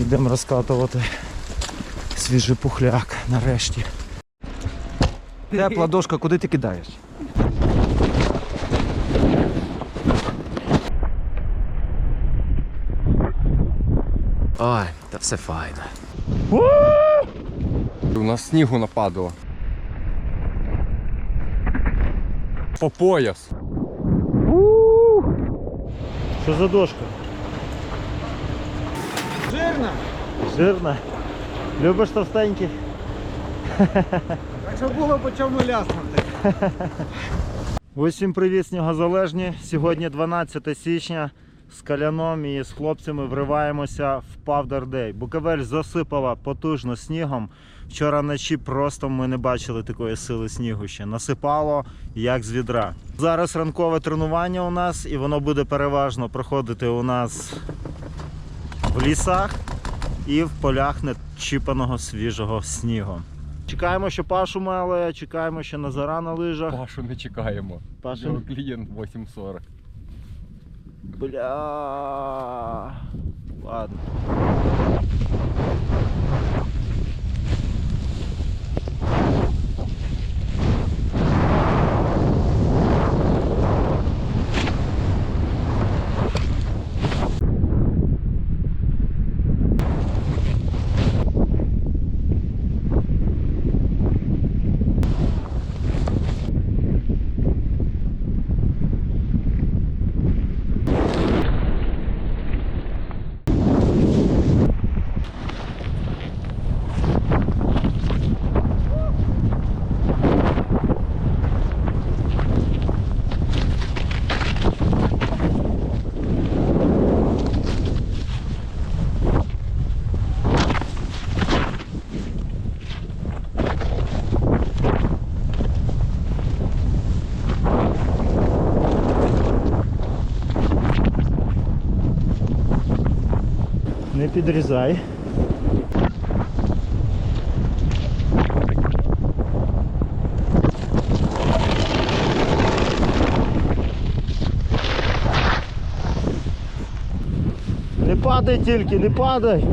Йдемо розкатувати свіжий пухляк нарешті. Тепла дошка, куди ти кидаєш? Ой, та все файно. У нас снігу нападало. По пояс. Що за дошка? Жирна. Жирна. Любиш товстенький? Якщо було, по чому ляснути. Усім привіт, снігозалежні. Сьогодні 12 січня. З каляном і з хлопцями вриваємося в Powder Day. Буковель засипала потужно снігом. Вчора вночі просто ми не бачили такої сили снігу ще. Насипало як з відра. Зараз ранкове тренування у нас, і воно буде переважно проходити у нас в лісах і в полях нечіпаного свіжого снігу. Чекаємо, що Пашу мали, чекаємо, що Назара на лижах. Пашу не чекаємо. Пашу... Його клієнт 8.40. Бля. Ладно. підрізай. Не падай тільки, не падай.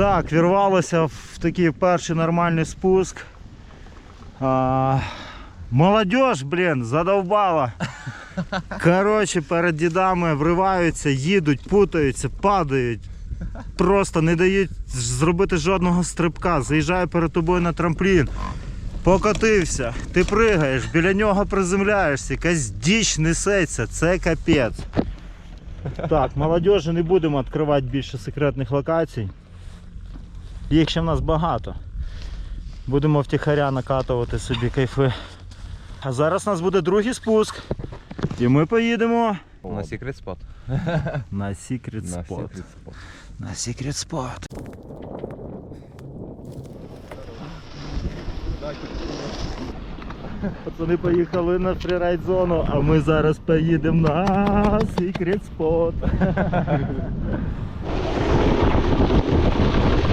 Так, вірвалося в такий перший нормальний спуск. А, молодіж, блін, задовбала. Коротше, перед дідами вриваються, їдуть, путаються, падають. Просто не дають зробити жодного стрибка. Заїжджає перед тобою на трамплін. Покотився, ти пригаєш, біля нього приземляєшся, якась діч несеться, це капець. Так, молодіжі не будемо відкривати більше секретних локацій. Їх ще в нас багато. Будемо втіхаря накатувати собі кайфи. А зараз у нас буде другий спуск. І ми поїдемо На секрет спот. на секрет спот. На Secret Spot. Пацани поїхали на фрірайд зону, а ми зараз поїдемо на Secret Spot.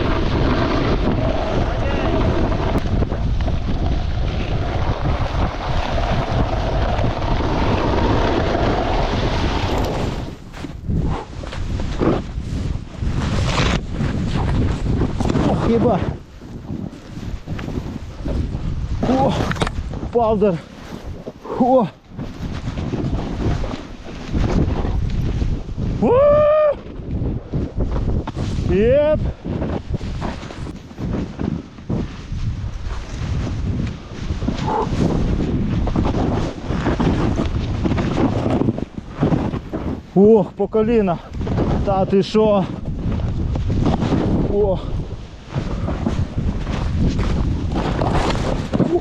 Хіба? О, палдер. О! О! еп Ох, по коліна. Та ти що? О.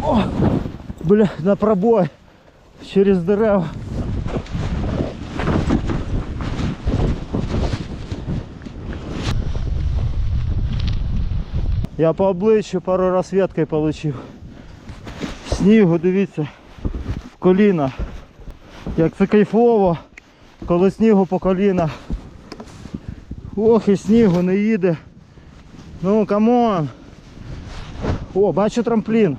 О. Бля, на пробой. Через дерева. Я по обличчю пару раз веткою получив. Снігу, дивіться, в коліна. Як це кайфово, коли снігу по коліна. Ох, і снігу не їде. Ну, камон. О, бачу трамплін.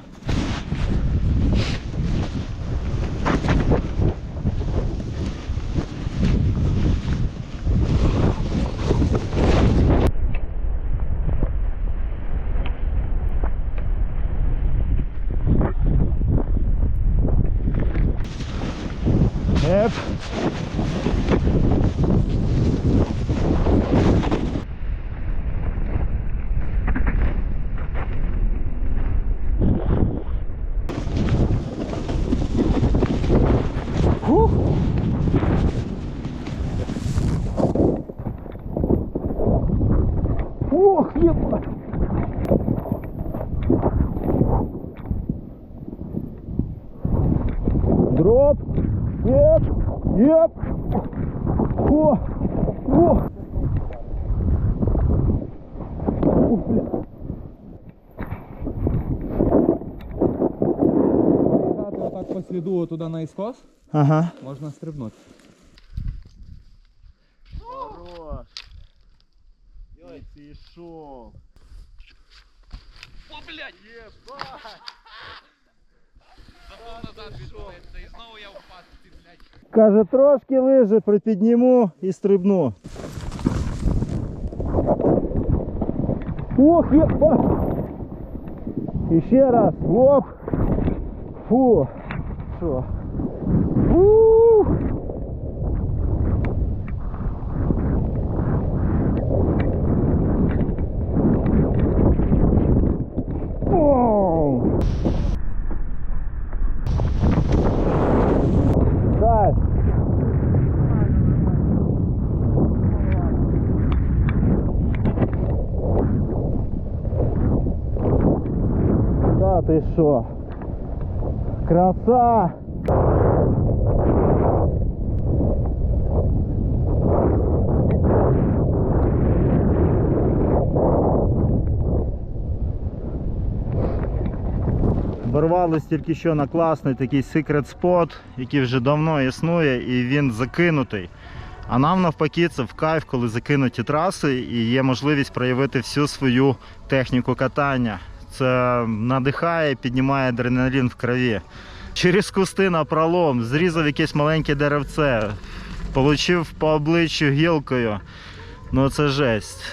Дроп. Еп. Еп. О. О. Ух, бля. Отак по сліду туди наискос, Ага. можна стрибнути. Хорош. Йой, ти шо? О, блядь! Єбать. Каже, трошки лижи припідніму і стрибну. Ох, єба! І ще раз. Оп! Фу! Що? Фу! Оу! Так. Та ти що? Краса! Дорвались тільки що на класний такий секрет спот, який вже давно існує і він закинутий. А нам навпаки це в кайф, коли закинуті траси і є можливість проявити всю свою техніку катання. Це надихає, піднімає адреналін в крові. Через кусти на пролом, зрізав якесь маленьке деревце, получив по обличчю гілкою. Ну це жесть.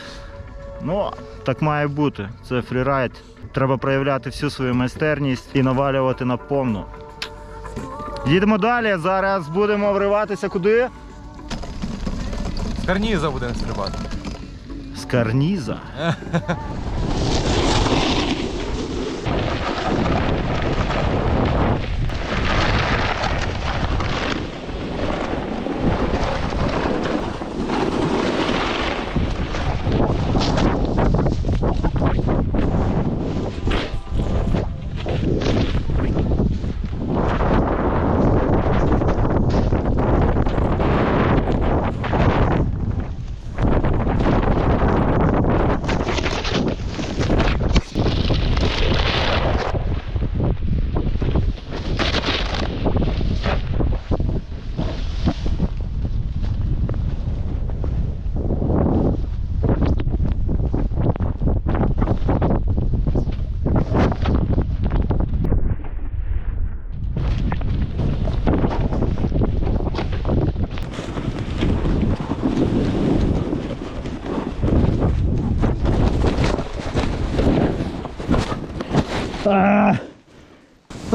Ну, так має бути. Це фрірайд. Треба проявляти всю свою майстерність і навалювати на повну. Їдемо далі. Зараз будемо вриватися куди? З карніза будемо стрибати. З карніза.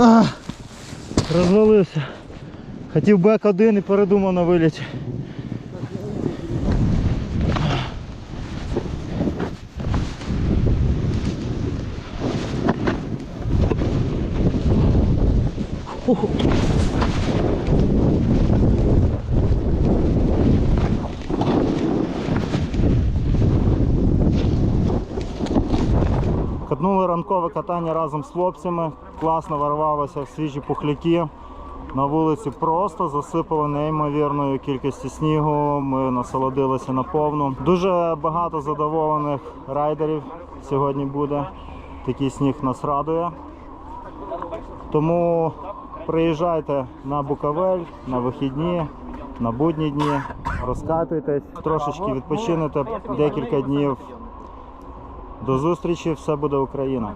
А, Розвалився. Хотів бек один і передумав на виліті. Уху. Ранкове катання разом з хлопцями. Класно вирвалося в свіжі пухляки. На вулиці просто засипало неймовірною кількістю снігу. Ми насолодилися наповну. Дуже багато задоволених райдерів сьогодні буде. Такий сніг нас радує. Тому приїжджайте на Буковель на вихідні, на будні дні, розкатуйтесь, трошечки відпочинете декілька днів. До зустрічі, все буде Україна!